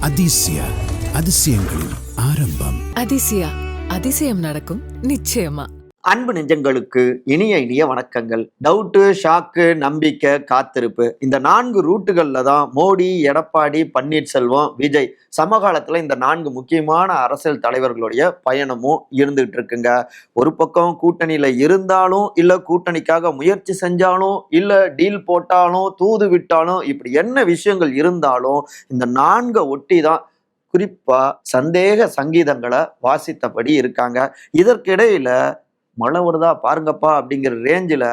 அதிசய அதிசயங்களின் ஆரம்பம். அதிசயா அதிசயம் நடக்கும் நிச்சயமா. அன்பு நெஞ்சங்களுக்கு இனிய இனிய வணக்கங்கள். டவுட்டு ஷாக்கு நம்பிக்கை காத்திருப்பு. இந்த நான்கு ரூட்டுகளில் தான் மோடி எடப்பாடி பன்னீர்செல்வம் விஜய் சமகாலத்தில் இந்த நான்கு முக்கியமான அரசியல் தலைவர்களுடைய பயணமும் இருந்துகிட்டு இருக்குங்க. ஒரு பக்கம் கூட்டணியில் இருந்தாலும் இல்லை கூட்டணிக்காக முயற்சி செஞ்சாலும் இல்லை டீல் போட்டாலும் தூது விட்டாலும் இப்படி என்ன விஷயங்கள் இருந்தாலும் இந்த நான்கை ஒட்டி தான் குறிப்பாக சந்தேக சங்கீதங்களை வாசித்தபடி இருக்காங்க. இதற்கிடையில மழை வருதா பாருங்கப்பா அப்படிங்கிற ரேஞ்சில்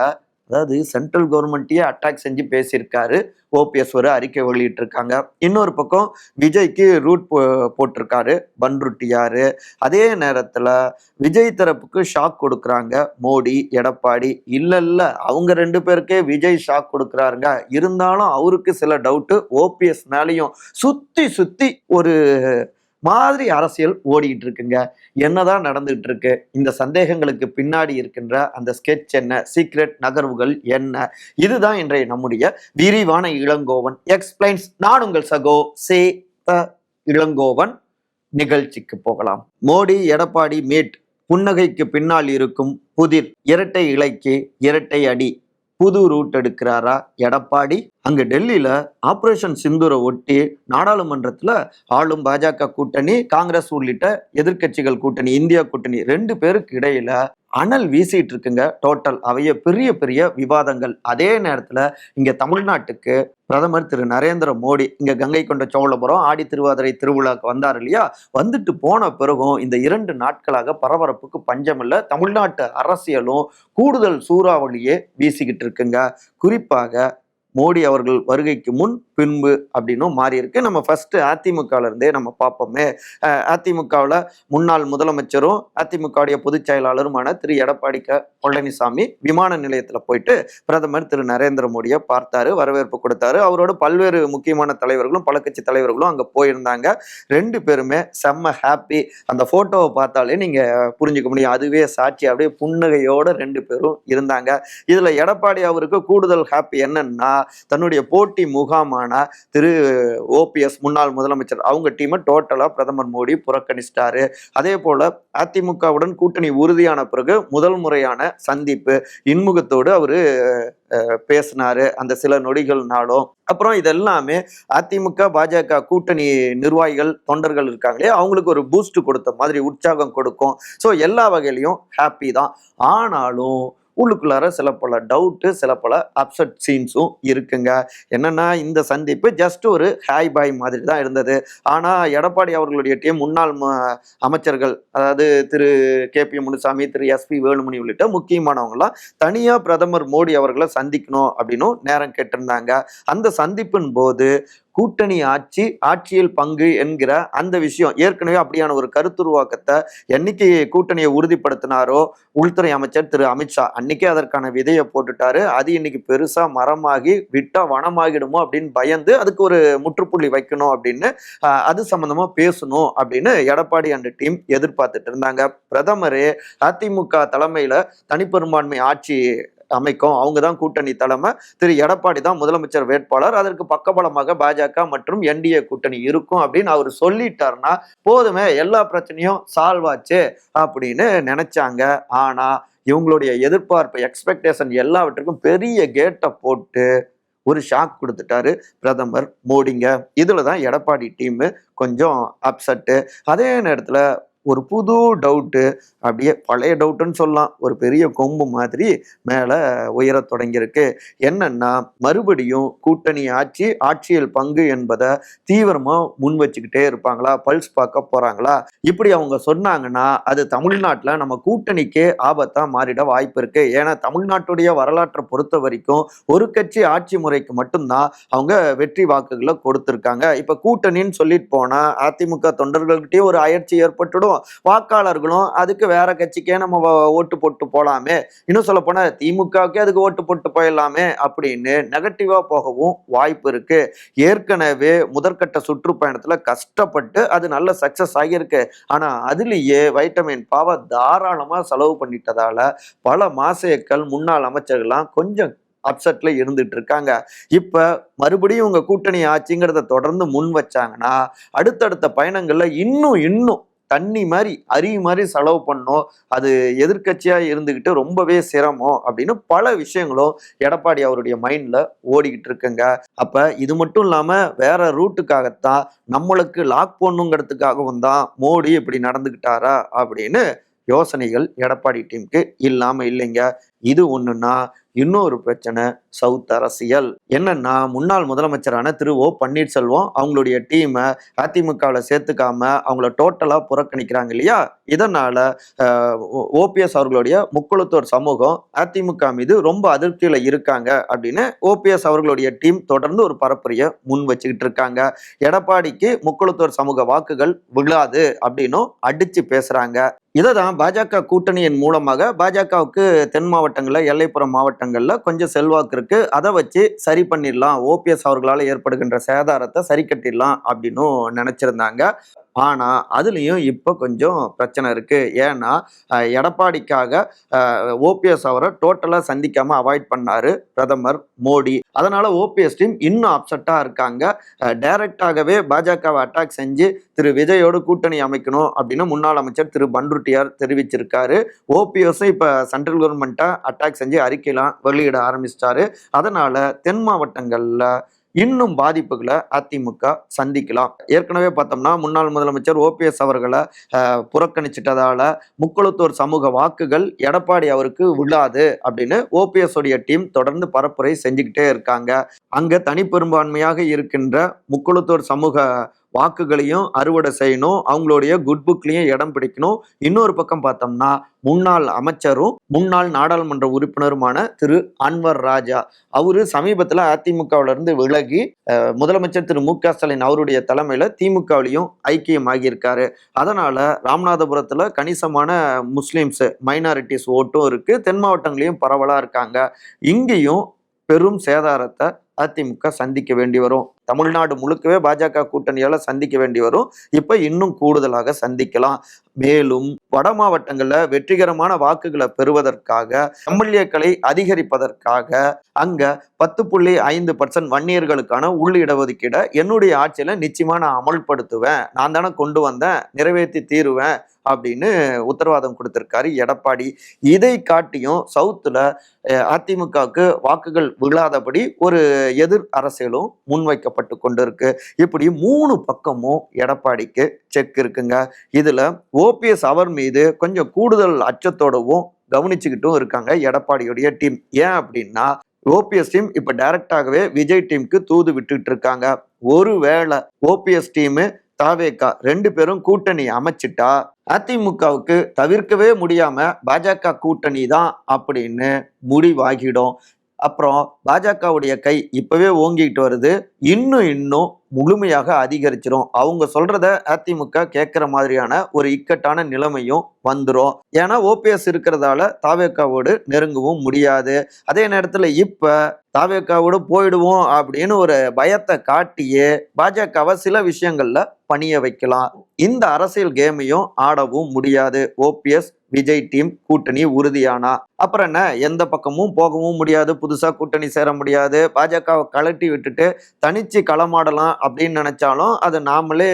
அதாவது சென்ட்ரல் கவர்மெண்ட்டையே அட்டாக் செஞ்சு பேசியிருக்காரு. ஓபிஎஸ் ஒரு அறிக்கை வெளியிட்டிருக்காங்க. இன்னொரு பக்கம் விஜய்க்கு ரூட் போ போட்டிருக்காரு. பன்ருட்டியார் அதே நேரத்தில் விஜய் தரப்புக்கு ஷாக் கொடுக்குறாங்க. மோடி எடப்பாடி இல்லை இல்லை அவங்க ரெண்டு பேருக்கே விஜய் ஷாக் கொடுக்குறாருங்க. இருந்தாலும் அவருக்கு சில டவுட்டு ஓபிஎஸ் மேலேயும் சுற்றி சுற்றி ஒரு மாதிரி அரசியல் ஓடிக்கிட்டு இருக்குங்க என்னதான் நடந்துகிட்டு இருக்கு இந்த சந்தேகங்களுக்கு பின்னாடி இருக்கின்ற அந்த ஸ்கெட்ச் என்ன சீக்ரெட் நகர்வுகள் என்ன? இதுதான் இன்றைய நம்முடைய விரிவான இளங்கோவன் எக்ஸ்பிளைன்ஸ் நான் உங்கள் சகோ சே த இளங்கோவன். நிகழ்ச்சிக்கு போகலாம். மோடி எடப்பாடி மேட் புன்னகைக்கு பின்னால் இருக்கும் புதிர் இரட்டை இலைக்கு இரட்டை அடி. புது ரூட் எடுக்கிறாரா? எடப்பாடி அங்கு டெல்லியில ஆபரேஷன் சிந்தூரை ஒட்டி நாடாளுமன்றத்துல ஆளும் பாஜக கூட்டணி காங்கிரஸ் உள்ளிட்ட எதிர்க்கட்சிகள் கூட்டணி இந்தியா கூட்டணி ரெண்டு பேருக்கு இடையில அனல் வீசிட்டு இருக்குங்க. டோட்டல் அவைய பெரிய பெரிய விவாதங்கள். அதே நேரத்துல இங்க தமிழ்நாட்டுக்கு பிரதமர் திரு நரேந்திர மோடி இங்க கங்கை கொண்ட சோழபுரம் ஆடி திருவாதிரை திருவிழாக்கு வந்தார் இல்லையா? வந்துட்டு போன பிறகும் இந்த இரண்டு நாட்களாக பரபரப்புக்கு பஞ்சமில்ல. தமிழ்நாட்டு அரசியலும் கூடுதல் சூறாவளியே வீசிக்கிட்டு இருக்குங்க. குறிப்பாக மோடி அவர்கள் வருகைக்கு முன் பின்பு அப்படின்னும் மாறி இருக்கு நம்ம ஃபர்ஸ்ட் அதிமுகலேருந்தே நம்ம பார்ப்போமே. அதிமுகவில் முன்னாள் முதலமைச்சரும் அதிமுகவுடைய பொதுச் செயலாளருமான திரு. எடப்பாடி க பழனிசாமி விமான நிலையத்தில் போயிட்டு பிரதமர் திரு. நரேந்திர மோடியை பார்த்தாரு வரவேற்பு கொடுத்தாரு. அவரோட பல்வேறு முக்கியமான தலைவர்களும் பல கட்சி தலைவர்களும் அங்கே போயிருந்தாங்க. ரெண்டு பேருமே செம்ம ஹாப்பி அந்த ஃபோட்டோவை பார்த்தாலே நீங்கள் புரிஞ்சுக்க முடியும். அதுவே சாட்சி. அப்படியே புன்னகையோட ரெண்டு பேரும் இருந்தாங்க. இதில் எடப்பாடி அவருக்கு கூடுதல் ஹாப்பி என்னன்னா தன்னுடைய போட்டி முகாமான திரு ஓபிஎஸ் முன்னாள் முதலமைச்சர். அவங்க டீமை டோட்டலாக பிரதமர் மோடி புறக்கணிச்சிட்டாரு. அதே போல அதிமுகவுடன் கூட்டணி உறுதியான பிறகு முதல் முறையான சந்திப்பு இன்முகத்தோடு அவரு அஹ், பேசினாரு. அந்த சில நொடிகள்னாலும் அப்புறம் இதெல்லாமே அதிமுக பாஜக கூட்டணி நிர்வாகிகள் தொண்டர்கள் இருக்காங்களே அவங்களுக்கு ஒரு பூஸ்ட் கொடுத்த மாதிரி உற்சாகம் கொடுக்கும். ஸோ எல்லா வகையிலையும் ஹாப்பி தான். ஆனாலும் உள்ளுக்குள்ளார சில பல டவுட்டு சில பல அப்செட் சீன்ஸும் இருக்குங்க. என்னன்னா இந்த சந்திப்பு ஜஸ்ட் ஒரு ஹாய் பாய் மாதிரி தான் இருந்தது. ஆனால் எடப்பாடி அவர்களுடைய டீம் முன்னாள் அமைச்சர்கள் அதாவது திரு கே பி முனுசாமி திரு எஸ்பி வேலுமணி உள்ளிட்ட முக்கியமானவங்களாம் தனியாக பிரதமர் மோடி அவர்களை சந்திக்கணும் அப்படின்னும் நேரம் கேட்டிருந்தாங்க. அந்த சந்திப்பின் போது கூட்டணி ஆட்சி ஆட்சியில் பங்கு என்கிற அந்த விஷயம் ஏற்கனவே அப்படியான ஒரு கருத்துருவாக்கத்தை என்னைக்கு கூட்டணியை உறுதிப்படுத்தினாரோ உள்துறை அமைச்சர் திரு அமித்ஷா அன்னைக்கே அதற்கான விதையை போட்டுட்டாரு. அது இன்னைக்கு பெருசா மரமாகி விட்டா வனமாகிடுமோ அப்படின்னு பயந்து அதுக்கு ஒரு முற்றுப்புள்ளி வைக்கணும் அப்படின்னு அது சம்பந்தமா பேசணும் அப்படின்னு எடப்பாடி அந்த டீம் எதிர்பார்த்துட்டு இருந்தாங்க. பிரதமரே அதிமுக தலைமையில தனிப்பெரும்பான்மை ஆட்சி அமைக்கும். அவங்க தான் கூட்டணி தலைமை. திரு. எடப்பாடி தான் முதலமைச்சர் வேட்பாளர். அதற்கு பக்கபலமாக பாஜக மற்றும் என்டிஏ கூட்டணி இருக்கும் அப்படின்னு அவர் சொல்லிட்டாருன்னா போதுமே எல்லா பிரச்சனையும் சால்வ் ஆச்சு அப்படின்னு நினைச்சாங்க. ஆனா இவங்களுடைய எதிர்பார்ப்பு எக்ஸ்பெக்டேஷன் எல்லாவற்றுக்கும் பெரிய கேட்டை போட்டு ஒரு ஷாக் கொடுத்துட்டாரு பிரதமர் மோடிங்க. இதில் தான் எடப்பாடி டீமு கொஞ்சம் அப்செட்டு அதே நேரத்தில் ஒரு புது டவுட்டு அப்படியே பழைய டவுட்டுன்னு சொல்லலாம். ஒரு பெரிய கொம்பு மாதிரி மேலே உயரத் தொடங்கியிருக்கு. என்னன்னா மறுபடியும் கூட்டணி ஆட்சி ஆட்சியில் பங்கு என்பதை தீவிரமாக முன் வச்சுக்கிட்டே இருப்பாங்களா? பல்ஸ் பார்க்க போகிறாங்களா இப்படி அவங்க சொன்னாங்கன்னா அது தமிழ்நாட்டில் நம்ம கூட்டணிக்கே ஆபத்தாக மாறிட வாய்ப்பு இருக்கு. ஏன்னா தமிழ்நாட்டுடைய வரலாற்றை பொறுத்த வரைக்கும் ஒரு கட்சி ஆட்சி முறைக்கு மட்டும்தான் அவங்க வெற்றி வாக்குகளை கொடுத்துருக்காங்க. இப்போ கூட்டணின்னு சொல்லிட்டு போனால் அதிமுக தொண்டர்கள்கிட்டயே ஒரு அயற்சி ஏற்பட்டுடும். வாக்காளர்களும் அதுக்கு வேற கட்சிக்கே நம்ம ஓட்டு போட்டு போகலாமே இன்னும் சொல்ல போனால் திமுகவுக்கே அதுக்கு ஓட்டு போட்டு போயிடலாமே அப்படின்னு நெகட்டிவாக போகவும் வாய்ப்பு இருக்கு. ஏற்கனவே முதற்கட்ட சுற்றுப்பயணத்தில் கஷ்டப்பட்டு அது நல்ல சக்சஸ் ஆகியிருக்கு. ஆனால் அதுலேயே வைட்டமின் பாவை தாராளமாக செலவு பண்ணிட்டதால பல மாசேக்கள் முன்னாள் அமைச்சர்கள்லாம் கொஞ்சம் அப்செட்ல இருந்துட்டு இருக்காங்க. இப்ப மறுபடியும் உங்க கூட்டணி ஆட்சிங்கிறத தொடர்ந்து முன் வச்சாங்கன்னா அடுத்தடுத்த பயணங்கள்ல இன்னும் இன்னும் தண்ணி மாதிரி அரி மாதிரி செலவு பண்ணோம் அது எதிர்கட்சியாக இருந்துக்கிட்டு ரொம்பவே சிரமம் அப்படின்னு பல விஷயங்களும் எடப்பாடி அவருடைய மைண்டில் ஓடிக்கிட்டு இருக்குங்க. அப்போ இது மட்டும் இல்லாமல் வேற ரூட்டுக்காகத்தான் நம்மளுக்கு லாக் பண்ணுங்கிறதுக்காகவும் தான் மோடி இப்படி நடந்துக்கிட்டாரா அப்படின்னு யோசனைகள் எடப்பாடி டீமுக்கு இல்லாமல் இல்லைங்க. இது ஒன்றுன்னா இன்னொரு பிரச்சனை சவுத் அரசியல். என்னன்னா முன்னாள் முதலமைச்சரான திரு ஓ பன்னீர்செல்வம் அவங்களுடைய டீமை அதிமுகவில் சேர்த்துக்காம அவங்கள டோட்டலாக புறக்கணிக்கிறாங்க இல்லையா? இதனால ஓபிஎஸ் அவர்களுடைய முக்குளத்தோர் சமூகம் அதிமுக மீது ரொம்ப அதிருப்தியில் இருக்காங்க அப்படின்னு ஓபிஎஸ் அவர்களுடைய டீம் தொடர்ந்து ஒரு பரப்புரையை முன் வச்சுக்கிட்டு இருக்காங்க. எடப்பாடிக்கு முக்குளத்தோர் சமூக வாக்குகள் விழாது அப்படின்னும் அடிச்சு பேசுறாங்க. இதை தான் பாஜக கூட்டணியின் மூலமாக பாஜகவுக்கு தென் மாவட்டங்களில் எல்லைப்புற மாவட்டங்களில் கொஞ்சம் செல்வாக்கு இருக்கு. அதை வச்சு சரி பண்ணிடலாம். ஓபிஎஸ் அவர்களால் ஏற்படுகின்ற சேதாரத்தை சரி கட்டிடலாம் அப்படின்னும் நினைச்சிருந்தாங்க. ஆனா அதுலயும் இப்ப கொஞ்சம் பிரச்சனை இருக்கு. ஏன்னா எடப்பாடிக்காக ஓபிஎஸ் அவரை டோட்டலா சந்திக்காம அவாய்ட் பண்ணாரு பிரதமர் மோடி. அதனால ஓபிஎஸ் டீம் இன்னும் அப்செட்டா இருக்காங்க. டைரக்டாகவே பாஜகவை அட்டாக் செஞ்சு திரு விஜயோடு கூட்டணி அமைக்கணும் அப்படின்னு முன்னாள் அமைச்சர் திரு பண்ருட்டியார் தெரிவிச்சிருக்காரு. ஓபிஎஸும் இப்ப சென்ட்ரல் கவர்மெண்ட்டை அட்டாக் செஞ்சு அறிக்கையெல்லாம் வெளியிட ஆரம்பிச்சிட்டாரு. அதனால தென் மாவட்டங்கள்ல இன்னும் பாதிப்புகளை அதிமுக சந்திக்கலாம். ஏற்கனவே பார்த்தோம்னா முன்னாள் முதலமைச்சர் ஓபிஎஸ் அவர்களை புறக்கணிச்சிட்டதால முக்குளத்தூர் சமூக வாக்குகள் எடப்பாடி அவருக்கு விழாது அப்படின்னு ஓபிஎஸ் உடைய டீம் தொடர்ந்து பரப்புரை செஞ்சுக்கிட்டே இருக்காங்க. அங்க தனிப்பெரும்பான்மையாக இருக்கின்ற முக்குளத்தூர் சமூக வாக்குகளையும் அறுவடை செய்யணும் அவங்களுடைய குட் புக்லையும் இடம் பிடிக்கணும். இன்னொரு பக்கம் பார்த்தோம்னா முன்னாள் அமைச்சரும் முன்னாள் நாடாளுமன்ற உறுப்பினருமான திரு அன்வர் ராஜா. அவரு சமீபத்தில் அதிமுகவிலிருந்து விலகி முதலமைச்சர் திரு மு க ஸ்டாலின் அவருடைய தலைமையில் திமுகவிலையும் ஐக்கியம் இருக்காரு அதனால ராமநாதபுரத்தில் கணிசமான முஸ்லிம்ஸ் மைனாரிட்டிஸ் ஓட்டும் இருக்கு. தென் மாவட்டங்களையும் பரவலாக இருக்காங்க. இங்கேயும் பெரும் சேதாரத்தை அதிமுக சந்திக்க வேண்டி வரும். தமிழ்நாடு முழுக்கவே பாஜக கூட்டணியால் சந்திக்க வேண்டி வரும். இப்போ இன்னும் கூடுதலாக சந்திக்கலாம். மேலும் வட மாவட்டங்களில் வெற்றிகரமான வாக்குகளை பெறுவதற்காக எம்எல்ஏக்களை அதிகரிப்பதற்காக அங்க பத்து புள்ளி ஐந்து பர்சன்ட் வன்னியர்களுக்கான உள் இடஒதுக்கீடை என்னுடைய ஆட்சியில நிச்சயமா நான் அமல்படுத்துவேன். நான் தானே கொண்டு வந்தேன். நிறைவேற்றி தீருவேன். அப்படின்னு உத்தரவாதம் கொடுத்திருக்காரு எடப்பாடி. இதை காட்டியும் சவுத்துல அதிமுகவுக்கு வாக்குகள் விழாதபடி ஒரு எதிர் அரசியலும் முன்வைக்கப்பட்டு கொண்டிருக்கு. இப்படி மூணு பக்கமும் எடப்பாடிக்கு செக் இருக்குங்க. இதுல ஓபிஎஸ் அவர் மீது கொஞ்சம் கூடுதல் அச்சத்தோடவும் கவனிச்சுக்கிட்டும் இருக்காங்க எடப்பாடியுடைய டீம் ஏன் அப்படின்னா ஓபிஎஸ் டீம் இப்ப டைரக்டாகவே விஜய் டீமுக்கு தூது விட்டுட்டு இருக்காங்க. ஒருவேளை ஓபிஎஸ் டீமு தாவேக்கா ரெண்டு பேரும் கூட்டணி அமைச்சிட்டா அதிமுகவுக்கு தவிர்க்கவே முடியாம பாஜக கூட்டணி தான் அப்படின்னு முடிவாகிடும். அப்புறம் பாஜகவுடைய கை இப்பவே ஓங்கிட்டு வருது. இன்னும் இன்னும் முழுமையாக அதிகரிச்சிரும். அவங்க சொல்றத அதிமுக கேட்கிற மாதிரியான ஒரு இக்கட்டான நிலைமையும் வந்துடும் ஏன்னா ஓபிஎஸ் இருக்கிறதால தாவேக்காவோடு நெருங்கவும் முடியாது. அதே நேரத்துல இப்ப தாவேக்காவோடு போயிடுவோம் அப்படின்னு ஒரு பயத்தை காட்டியே பாஜகவை சில விஷயங்கள்ல பணிய வைக்கலாம். இந்த அரசியல் கேமையும் ஆடவும் முடியாது. ஓபிஎஸ் விஜய் டீம் கூட்டணி உறுதியானா? அப்புறம் என்ன? எந்த பக்கமும் போகவும் முடியாது. புதுசாக கூட்டணி சேர முடியாது. பாஜகவை கழட்டி விட்டுட்டு தனிச்சு களமாடலாம் அப்படின்னு நினைச்சாலும் அது நாமளே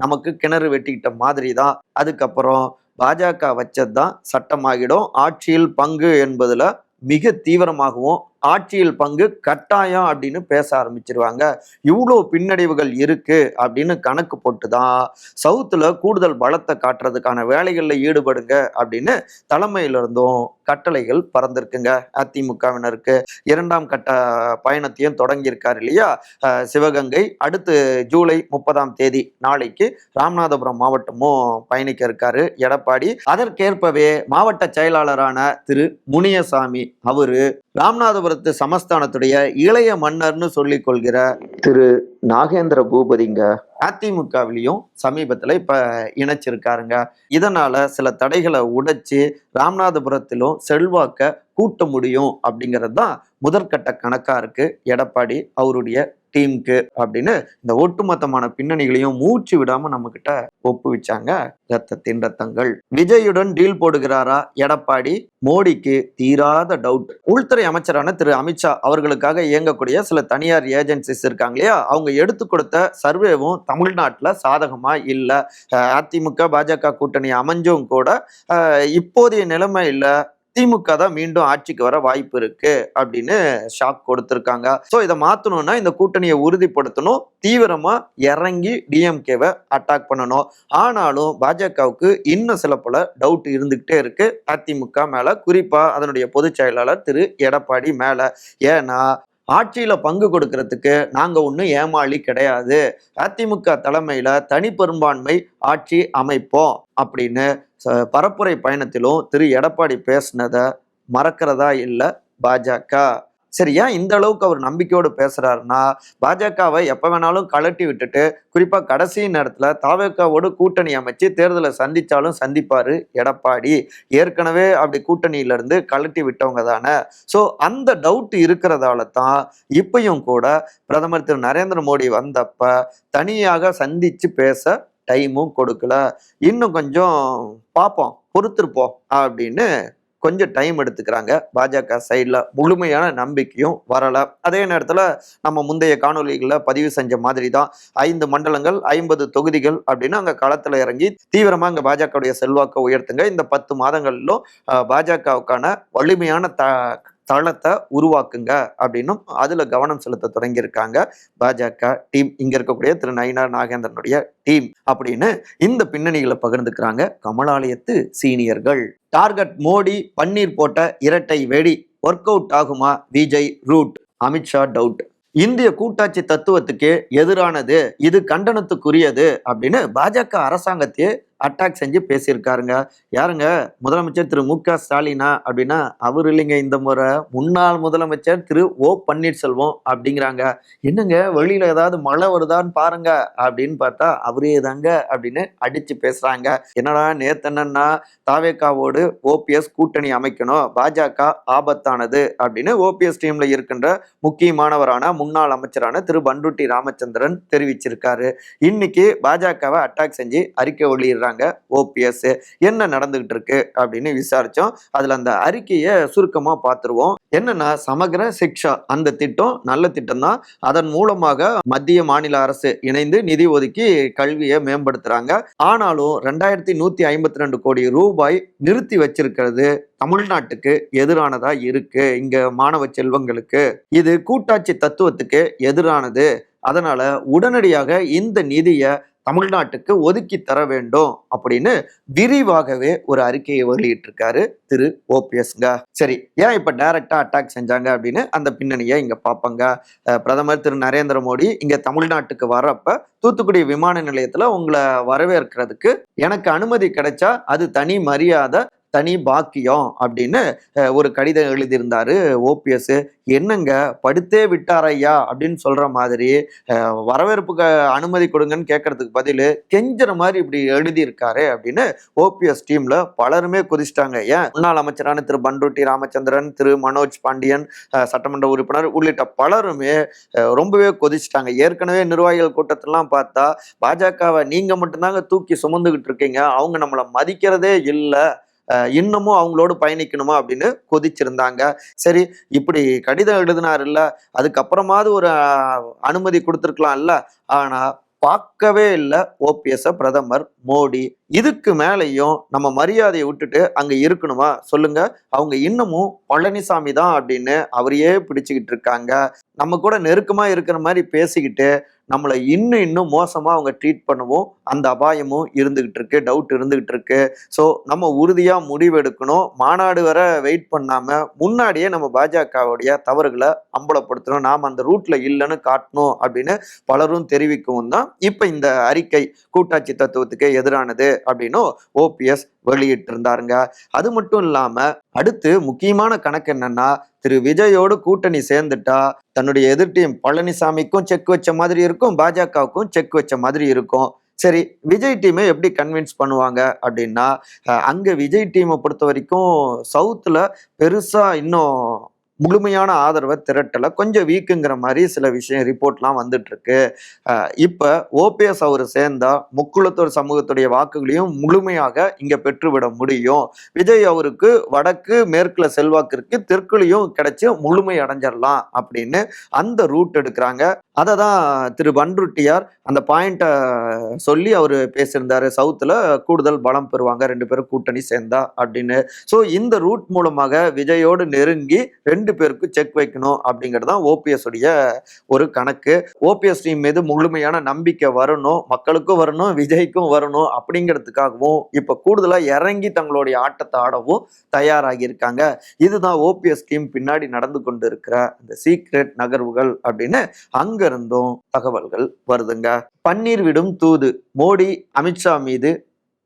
நமக்கு கிணறு வெட்டிக்கிட்ட மாதிரி தான் அதுக்கப்புறம் பாஜக வச்சது தான் சட்டமாகிடும். ஆட்சியில் பங்கு என்பதுல மிக தீவிரமாகவும் ஆட்சியில் பங்கு கட்டாயம் அப்படின்னு பேச ஆரம்பிச்சிருவாங்க. இவ்வளோ பின்னடைவுகள் இருக்கு அப்படின்னு கணக்கு போட்டு தான் சவுத்துல கூடுதல் பலத்தை காட்டுறதுக்கான வேலைகளில் ஈடுபடுங்க அப்படின்னு தலைமையில இருந்தும் கட்டளைகள் பறந்திருக்குங்க. அதிமுகவினருக்கு இரண்டாம் கட்ட பயணத்தையும் தொடங்கியிருக்காரு இல்லையா? சிவகங்கை அடுத்து ஜூலை முப்பதாம் தேதி நாளைக்கு ராமநாதபுரம் மாவட்டமும் பயணிக்க இருக்காரு எடப்பாடி. அதற்கேற்பவே மாவட்ட செயலாளரான திரு முனியசாமி அவரு ராமநாதபுரத்து சமஸ்தானத்துடைய இளைய மன்னர்னு சொல்லிக் கொள்கிற திரு நாகேந்திர பூபதிங்க. அதிமுகவிலையும் சமீபத்துல இப்ப இணைச்சிருக்காருங்க. இதனால சில தடைகளை உடைச்சு ராமநாதபுரத்திலும் செல்வாக்க கூட்ட முடியும் அப்படிங்கிறது தான் முதற்கட்ட கணக்கா இருக்கு. எடப்பாடி அவருடைய டீமுக்கு அப்படின்னு இந்த ஒட்டுமொத்தமான பின்னணிகளையும் மூச்சு விடாம நம்ம கிட்ட ஒப்புவிச்சாங்க ரத்தத்தின் ரத்தங்கள். விஜயுடன் டீல் போடுகிறாரா? எடப்பாடி மோடிக்கு தீராத டவுட் உள்துறை அமைச்சரான திரு அமித்ஷா அவர்களுக்காக இயங்கக்கூடிய சில தனியார் ஏஜென்சிஸ் இருக்காங்க இல்லையா? அவங்க எடுத்து கொடுத்த சர்வேவும் தமிழ்நாட்டில் சாதகமா இல்லை. அதிமுக பாஜக கூட்டணி அமைஞ்சும் கூட இப்போதைய நிலைமையில் திமுக தான் மீண்டும் ஆட்சிக்கு வர வாய்ப்பு இருக்கு அப்படின்னு ஷாக் கொடுத்திருக்காங்க. ஸோ இதை மாற்றணும்னா இந்த கூட்டணியை உறுதிப்படுத்தணும். தீவிரமா இறங்கி டிஎம்கேவை அட்டாக் பண்ணணும். ஆனாலும் பாஜகவுக்கு இன்னும் சில பல டவுட் இருந்துகிட்டே இருக்கு. அதிமுக மேல குறிப்பா அதனுடைய பொதுச் செயலாளர் திரு எடப்பாடி மேல. ஏன்னா ஆட்சியில் பங்கு கொடுக்கறதுக்கு நாங்கள் ஒன்றும் ஏமாளி கிடையாது. அதிமுக தலைமையில் தனி பெரும்பான்மை ஆட்சி அமைப்போம் அப்படின்னு ச- பரப்புரை பயணத்திலும் திரு. எடப்பாடி பேசினதை மறக்கிறதா இல்லை பாஜக? சரி ஏன் இந்த அளவுக்கு அவர் நம்பிக்கையோடு பேசுறாருன்னா பாஜகவை எப்போ வேணாலும் கலட்டி விட்டுட்டு குறிப்பாக கடைசி நேரத்தில் தாவேக்காவோடு கூட்டணி அமைச்சு தேர்தலை சந்திச்சாலும் சந்திப்பார் எடப்பாடி. ஏற்கனவே அப்படி கூட்டணியிலேருந்து கலட்டி விட்டவங்க தானே. ஸோ அந்த டவுட் இருக்கிறதால தான் இப்பையும் கூட பிரதமர் திரு நரேந்திர மோடி வந்தப்ப தனியாக சந்திச்சு பேச டைமும் கொடுக்கல. இன்னும் கொஞ்சம் பார்ப்போம் பொறுத்திருப்போம் அப்படின்னு கொஞ்சம் டைம் எடுத்துக்கிறாங்க. பாஜக சைடில் முழுமையான நம்பிக்கையும் வரலை. அதே நேரத்தில் நம்ம முந்தைய காணொலிகளில் பதிவு செஞ்ச மாதிரி தான் ஐந்து மண்டலங்கள் ஐம்பது தொகுதிகள் அப்படின்னு அங்கே களத்தில் இறங்கி தீவிரமாக அங்கே பாஜகவுடைய செல்வாக்கை உயர்த்துங்க. இந்த பத்து மாதங்களிலும் பாஜகவுக்கான வலிமையான த தளத்தை உருவாக்குங்க அப்படின்னும் அதில் கவனம் செலுத்த தொடங்கியிருக்காங்க. பாஜக டீம் இங்கே இருக்கக்கூடிய திரு நயினார் நாகேந்திரனுடைய டீம் அப்படின்னு இந்த பின்னணிகளை பகிர்ந்துக்கிறாங்க. கமலாலயத்து சீனியர்கள். டார்கெட் மோடி பன்னீர் போட்ட இரட்டை வெடி ஒர்க் அவுட் ஆகுமா? விஜய் ரூட் அமித்ஷா டவுட் இந்திய கூட்டாட்சி தத்துவத்துக்கு எதிரானது இது கண்டனத்துக்குரியது அப்படின்னு பாஜக அரசாங்கத்தையே அட்டாக் செஞ்சு பேசியிருக்காருங்க. யாருங்க? முதலமைச்சர் திரு மு க ஸ்டாலினா அப்படின்னா அவர் இல்லைங்க. இந்த முறை முன்னாள் முதலமைச்சர் திரு ஓ பன்னீர்செல்வம் அப்படிங்கிறாங்க. என்னங்க? வெளியில் ஏதாவது மழை வருதான்னு பாருங்க அப்படின்னு பார்த்தா அவரே தாங்க அப்படின்னு அடித்து பேசுகிறாங்க என்னடா நேத்து என்னன்னா தாவேக்காவோடு ஓபிஎஸ் கூட்டணி அமைக்கணும். பாஜக ஆபத்தானது அப்படின்னு ஓபிஎஸ் டீம்ல இருக்கின்ற முக்கியமானவரான முன்னாள் அமைச்சரான திரு பண்ருட்டி ராமச்சந்திரன் தெரிவிச்சிருக்காரு. இன்னைக்கு பாஜகவை அட்டாக் செஞ்சு அறிக்கை வெளியிடுறாங்க. ஓபிஎஸ் என்ன நடந்துகிட்டு இருக்கு அப்படின்னு விசாரிச்சோம். அதுல அந்த அறிக்கையை சுருக்கமா பார்த்துருவோம். என்னன்னா சமகிர சிக்ஷா அந்த திட்டம் நல்ல திட்டம் தான். அதன் மூலமாக மத்திய மாநில அரசு இணைந்து நிதி ஒதுக்கி கல்வியை மேம்படுத்துறாங்க. ஆனாலும் ரெண்டாயிரத்தி நூத்தி ஐம்பத்தி ரெண்டு கோடி ரூபாய் நிறுத்தி வச்சிருக்கிறது தமிழ்நாட்டுக்கு எதிரானதா இருக்கு இங்க மாணவ செல்வங்களுக்கு? இது கூட்டாட்சி தத்துவத்துக்கு எதிரானது. அதனால உடனடியாக இந்த நிதியை தமிழ்நாட்டுக்கு ஒதுக்கி தர வேண்டும் அப்படின்னு விரிவாகவே ஒரு அறிக்கையை வெளியிட்டிருக்காரு திரு ஓபிஎஸ்ங்க சரி ஏன் இப்ப டைரக்டா அட்டாக் செஞ்சாங்க அப்படின்னு அந்த பின்னணியை இங்க பார்ப்பாங்க. பிரதமர் திரு நரேந்திர மோடி இங்க தமிழ்நாட்டுக்கு வர்றப்ப தூத்துக்குடி விமான நிலையத்துல உங்களை வரவேற்கிறதுக்கு எனக்கு அனுமதி கிடைச்சா அது தனி மரியாதை தனி பாக்கியம் அப்படின்னு ஒரு கடிதம் எழுதியிருந்தாரு ஓபிஎஸ். என்னங்க படுத்தே விட்டாரையா அப்படின்னு சொல்ற மாதிரி வரவேற்புக்கு அனுமதி கொடுங்கன்னு கேட்கறதுக்கு பதில் கெஞ்சுற மாதிரி இப்படி எழுதியிருக்காரு அப்படின்னு ஓபிஎஸ் டீம்ல பலருமே குதிச்சிட்டாங்க ஏன் முன்னாள் அமைச்சரான திரு பண்ருட்டி ராமச்சந்திரன் திரு மனோஜ் பாண்டியன் சட்டமன்ற உறுப்பினர் உள்ளிட்ட பலருமே ரொம்பவே கொதிச்சிட்டாங்க. ஏற்கனவே நிர்வாகிகள் கூட்டத்திலாம் பார்த்தா பாஜகவை நீங்க மட்டும்தாங்க தூக்கி சுமந்துகிட்டு இருக்கீங்க. அவங்க நம்மளை மதிக்கிறதே இல்லை. இன்னமும் அவங்களோடு பயணிக்கணுமா அப்படின்னு கொதிச்சிருந்தாங்க. சரி இப்படி கடிதம் எழுதினாருல்ல அதுக்கப்புறமாவது ஒரு அனுமதி அனுமதி கொடுத்துருக்கலாம்ல. ஆனா பார்க்கவே இல்லை. ஓபிஎஸ் பிரதமர் மோடி இதுக்கு மேலேயும் நம்ம மரியாதையை விட்டுட்டு அங்கே இருக்கணுமா? சொல்லுங்க. அவங்க இன்னமும் பழனிசாமி தான் அப்படின்னு அவரையே பிடிச்சிக்கிட்டு இருக்காங்க. நம்ம கூட நெருக்கமாக இருக்கிற மாதிரி பேசிக்கிட்டு நம்மளை இன்னும் இன்னும் மோசமாக அவங்க ட்ரீட் பண்ணுவோம். அந்த அபாயமும் இருந்துகிட்டு இருக்கு டவுட் இருந்துகிட்டு இருக்கு. ஸோ நம்ம உறுதியாக முடிவெடுக்கணும் மாநாடு வர வெயிட் பண்ணாமல் முன்னாடியே நம்ம பாஜகவுடைய தவறுகளை அம்பலப்படுத்தணும். நாம் அந்த ரூட்டில் இல்லைன்னு காட்டணும் அப்படின்னு பலரும் தெரிவிக்கவும் தான் இப்போ இந்த அறிக்கை கூட்டாட்சி தத்துவத்துக்கு எதிரானது. அப்படின்னும் ஓபிஎஸ் வெளியிட்டு இருந்தாருங்க அது மட்டும் இல்லாம அடுத்து முக்கியமான கணக்கு என்னன்னா திரு விஜயோடு கூட்டணி சேர்ந்துட்டா தன்னுடைய எதிர் டீம் பழனிசாமிக்கும் செக் வச்ச மாதிரி இருக்கும் பாஜகவுக்கும் செக் வச்ச மாதிரி இருக்கும். சரி விஜய் டீமை எப்படி கன்வின்ஸ் பண்ணுவாங்க அப்படின்னா அங்கே அங்க விஜய் டீமை பொறுத்த வரைக்கும் சவுத்துல பெருசா இன்னும் முழுமையான ஆதரவை திரட்டலை. கொஞ்சம் வீக்குங்கிற மாதிரி சில விஷயம் ரிப்போர்ட்லாம் வந்துட்டுருக்கு. இப்போ ஓபிஎஸ் அவர் சேர்ந்தா முக்குளத்தோர் சமூகத்துடைய வாக்குகளையும் முழுமையாக இங்கே பெற்றுவிட முடியும். விஜய் அவருக்கு வடக்கு மேற்குல செல்வாக்கு இருக்கு தெற்குலையும் கிடைச்சி முழுமை அடைஞ்சிடலாம் அப்படின்னு அந்த ரூட் எடுக்கிறாங்க. அதை தான் திரு பன்ருட்டியார் அந்த பாயிண்ட்டை சொல்லி அவர் பேசியிருந்தாரு. சவுத்தில் கூடுதல் பலம் பெறுவாங்க. ரெண்டு பேரும் கூட்டணி சேர்ந்தா அப்படின்னு. ஸோ இந்த ரூட் மூலமாக விஜயோடு நெருங்கி ரெண்டு பேருக்கும் செக் வைக்கணும் அப்படிங்கிறது தான் ஓபிஎஸ் உடைய ஒரு கணக்கு. ஓபிஎஸ் டீம் மீது முழுமையான நம்பிக்கை வரணும் மக்களுக்கும் வரணும் விஜய்க்கும் வரணும் அப்படிங்கிறதுக்காகவும் இப்போ கூடுதலாக இறங்கி தங்களுடைய ஆட்டத்தை ஆடவும் தயாராகி இருக்காங்க. இதுதான் ஓபிஎஸ் டீம் பின்னாடி நடந்து கொண்டு இருக்கிற இந்த சீக்ரெட் நகர்வுகள் அப்படின்னு அங்கிருந்தும் தகவல்கள் வருதுங்க. பன்னீர் விடும் தூது மோடி அமித்ஷா மீது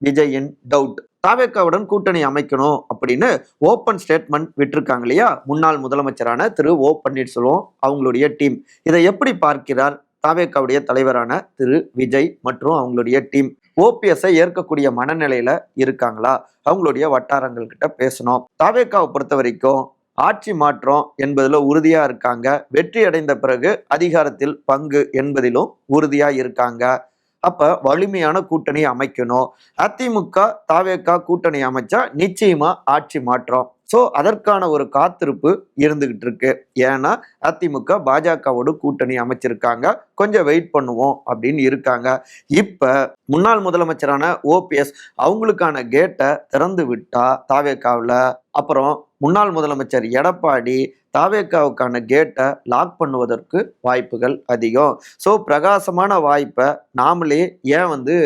விஜயின் டவுட் தாவேக்காவுடன் கூட்டணி அமைக்கணும் அப்படின்னு ஓப்பன் ஸ்டேட்மெண்ட் விட்டுருக்காங்க இல்லையா? முன்னாள் முதலமைச்சரான திரு ஓ பன்னீர்செல்வம் அவங்களுடைய டீம். இதை எப்படி பார்க்கிறார் தாவேக்காவுடைய தலைவரான திரு விஜய் மற்றும் அவங்களுடைய டீம்? ஓபிஎஸ்ஐ ஏற்கக்கூடிய மனநிலையில இருக்காங்களா? அவங்களுடைய வட்டாரங்கள் கிட்ட பேசணும். தாவேக்காவை பொறுத்த வரைக்கும் ஆட்சி மாற்றம் என்பதில் உறுதியா இருக்காங்க. வெற்றி அடைந்த பிறகு அதிகாரத்தில் பங்கு என்பதிலும் உறுதியா இருக்காங்க. அப்போ வலிமையான கூட்டணி அமைக்கணும். அதிமுக தாவேக்கா கூட்டணி அமைச்சா நிச்சயமா ஆட்சி மாற்றம். ஸோ அதற்கான ஒரு காத்திருப்பு இருந்துகிட்டு இருக்கு. ஏன்னா அதிமுக பாஜகவோடு கூட்டணி அமைச்சிருக்காங்க. கொஞ்சம் வெயிட் பண்ணுவோம் அப்படின்னு இருக்காங்க. இப்போ முன்னாள் முதலமைச்சரான ஓபிஎஸ் அவங்களுக்கான கேட்டை திறந்து விட்டா தாவேக்காவில். அப்புறம் முன்னாள் முதலமைச்சர் எடப்பாடி தாவேக்காவுக்கான கேட்டை லாக் பண்ணுவதற்கு வாய்ப்புகள் அதிகம். ஸோ பிரகாசமான வாய்ப்பை நாமளே ஏன் வந்து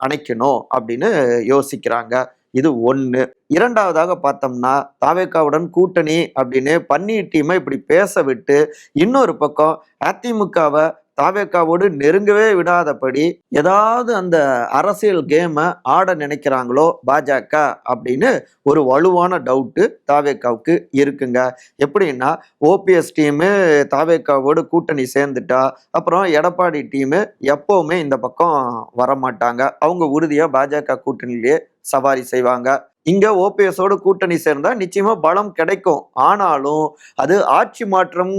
அணைக்கணும் அப்படின்னு யோசிக்கிறாங்க. இது ஒன்று இரண்டாவதாக பார்த்தோம்னா தாவேக்காவுடன் கூட்டணி அப்படின்னு பன்னீர் டீமை இப்படி பேச விட்டு இன்னொரு பக்கம் அதிமுகவை தாவேக்காவோடு நெருங்கவே விடாதபடி ஏதாவது அந்த அரசியல் கேமை ஆட நினைக்கிறாங்களோ பாஜக அப்படின்னு ஒரு வலுவான டவுட்டு தாவேக்காவுக்கு இருக்குங்க. எப்படின்னா ஓபிஎஸ் டீமு தாவேக்காவோடு கூட்டணி சேர்ந்துட்டா அப்புறம் எடப்பாடி டீமு எப்போவுமே இந்த பக்கம் வரமாட்டாங்க. அவங்க உறுதியாக பாஜக கூட்டணியிலேயே சவாரி செய்வாங்க. இங்க ஓபிஎஸோட கூட்டணி சேர்ந்தா நிச்சயமா பலம் கிடைக்கும். ஆனாலும் அது ஆட்சி மாற்றம்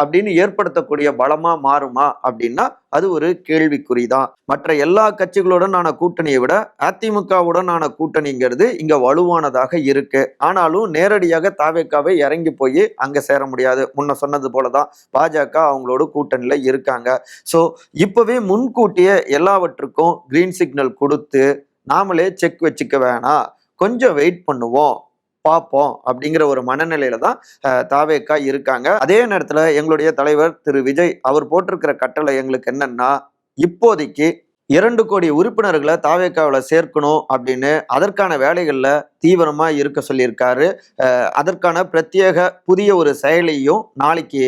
அப்படின்னு ஏற்படுத்தக்கூடிய பலமா மாறுமா அப்படின்னா அது ஒரு கேள்விக்குறி தான் மற்ற எல்லா கட்சிகளுடனான கூட்டணியை விட அதிமுகவுடனான கூட்டணிங்கிறது இங்க வலுவானதாக இருக்கு. ஆனாலும் நேரடியாக தாவேக்காவே இறங்கி போய் அங்க சேர முடியாது. முன்ன சொன்னது போலதான் பாஜக அவங்களோட கூட்டணியில இருக்காங்க. ஸோ இப்பவே முன்கூட்டியே எல்லாவற்றுக்கும் கிரீன் சிக்னல் கொடுத்து நாமளே செக் வச்சுக்க வேணாம். கொஞ்சம் வெயிட் பண்ணுவோம். பார்ப்போம் அப்படிங்கிற ஒரு மனநிலையில தான் தாவேக்கா இருக்காங்க. அதே நேரத்தில் எங்களுடைய தலைவர் திரு விஜய் அவர் போட்டிருக்கிற கட்டளை எங்களுக்கு என்னன்னா இப்போதைக்கு இரண்டு கோடி உறுப்பினர்களை தாவேக்காவில் சேர்க்கணும் அப்படின்னு அதற்கான வேலைகளில் தீவிரமாக இருக்க சொல்லியிருக்காரு. அதற்கான பிரத்யேக புதிய ஒரு செயலியும் நாளைக்கு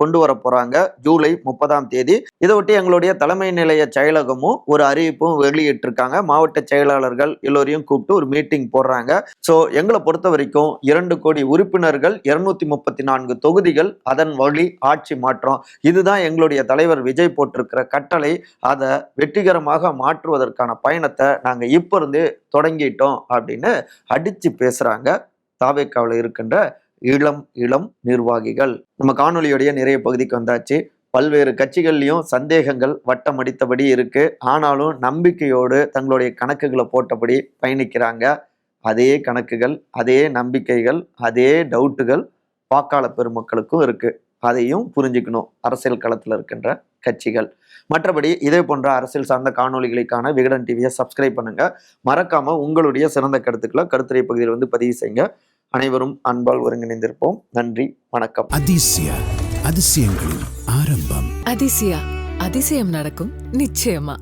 கொண்டு வர போகிறாங்க ஜூலை முப்பதாம் தேதி. இதை ஒட்டி எங்களுடைய தலைமை நிலைய செயலகமும் ஒரு அறிவிப்பும் வெளியிட்டிருக்காங்க. மாவட்ட செயலாளர்கள் எல்லோரையும் கூப்பிட்டு ஒரு மீட்டிங் போடுறாங்க. ஸோ எங்களை பொறுத்த வரைக்கும் இரண்டு கோடி உறுப்பினர்கள் இருநூத்தி முப்பத்தி நான்கு தொகுதிகள் அதன் வழி ஆட்சி மாற்றம். இதுதான் எங்களுடைய தலைவர் விஜய் போட்டிருக்கிற கட்டளை. அதை வெற்றிகரமாக மாற்றுவதற்கான பயணத்தை நாங்கள் இப்போ இருந்து தொடங்கிட்டோம் அப்படின்னு அடிச்சு பேசுகிறாங்க தாவேக்காவில் இருக்கின்ற இளம் இளம் நிர்வாகிகள். நம்ம காணொலியுடைய நிறைய பகுதிக்கு வந்தாச்சு. பல்வேறு கட்சிகள்லையும் சந்தேகங்கள் வட்டம் அடித்தபடி இருக்கு. ஆனாலும் நம்பிக்கையோடு தங்களுடைய கணக்குகளை போட்டபடி பயணிக்கிறாங்க. அதே கணக்குகள் அதே நம்பிக்கைகள் அதே டவுட்டுகள் வாக்காள பெருமக்களுக்கும் இருக்கு. அதையும் புரிஞ்சுக்கணும். அரசியல் களத்தில் இருக்கின்ற கட்சிகள். மற்றபடி இதே போன்ற அரசியல் சார்ந்த காணொளிகளுக்கான விகடன் டிவியை சப்ஸ்கிரைப் பண்ணுங்க. மறக்காம உங்களுடைய சிறந்த கருத்துக்களை கருத்துரை பகுதியில் வந்து பதிவு செய்யுங்க. அனைவரும் அன்பால் ஒருங்கிணைந்திருப்போம். நன்றி வணக்கம். அதிசய அதிசயங்களின் ஆரம்பம். அதிசயா அதிசயம் நடக்கும் நிச்சயமா.